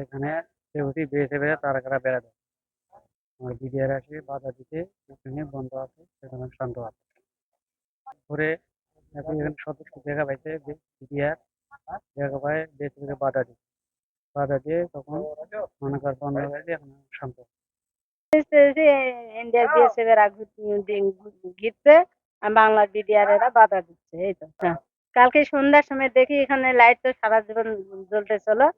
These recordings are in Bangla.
এখানে সেগুটি বেছে বেছে তারা কারা বেড়া দেয়। আমার বিডিআর আসে বাধা দিতে এখানে বন্ধ আছে সেখানে শান্ত আছে। ঘুরে এখন এখানে সদস্য জায়গা পাইছে বিডিআর জায়গা পায় বেছে বেছে বাধা দিচ্ছে বাধা দিয়ে তখন মনে কর বন্ধ হয়ে যায় এখন শান্ত। ইন্ডিয়ার বিএসএফ এরা ঘিরছে আর বাংলার বিডিআর এরা বাধা দিচ্ছে এই তো। হ্যাঁ। কালকে সন্ধ্যার সময় দেখি এখানে লাইট তো সারা জীবন জ্বলতে আহ,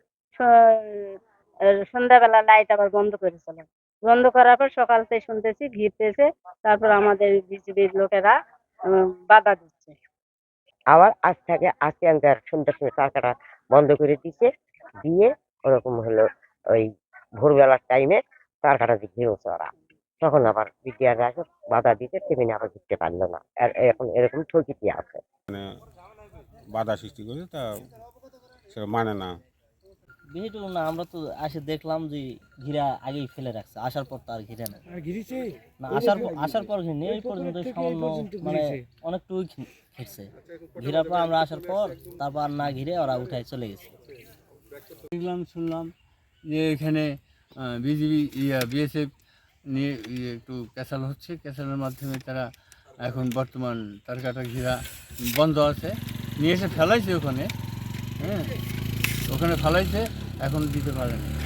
সন্ধ্যাবেলা লাইট আবার বন্ধ করেছিল বন্ধ করার পর সকাল থেকে শুনতেছি ঘিরতেছে তারপর আমাদের বিজিবির লোকেরা উম, বাধা দিচ্ছে। আবার আজ থেকে আজকে আমাদের সন্ধ্যার সময় টাকাটা বন্ধ করে দিছে দিয়ে ওরকম হলো ওই ভোরবেলার টাইমে তার কাটা দিয়ে ঘিরেছে ওরা তখন আবার বিদ্যার আসে বাধা দিতে তেমনি আবার ঘিরতে পারল না। আর এখন এরকম ঠকিতি আছে। বাধা সৃষ্টি করে তা সেটা মানে না। বেশিটুকু না আমরা তো আসে দেখলাম যে ঘিরা আগেই ফেলে রাখছে আসার পর তো আর ঘিরে না না আসার পর আসার পর ঘিরে এই পর্যন্ত সামান্য মানে অনেকটুকু ঘিরছে। ঘিরার পর আমরা আসার পর তারপর না ঘিরে ওরা উঠায় চলে গেছে। দেখলাম শুনলাম যে এখানে বিজিবি ইয়া বিএসএফ নিয়ে ইয়ে একটু ক্যাসাল হচ্ছে। ক্যাসালের মাধ্যমে তারা এখন বর্তমান তারকাটা ঘিরা বন্ধ আছে। নিয়ে এসে ফেলাইছে ওখানে হ্যাঁ। ওখানে ফেলাইছে এখন দিতে পারে না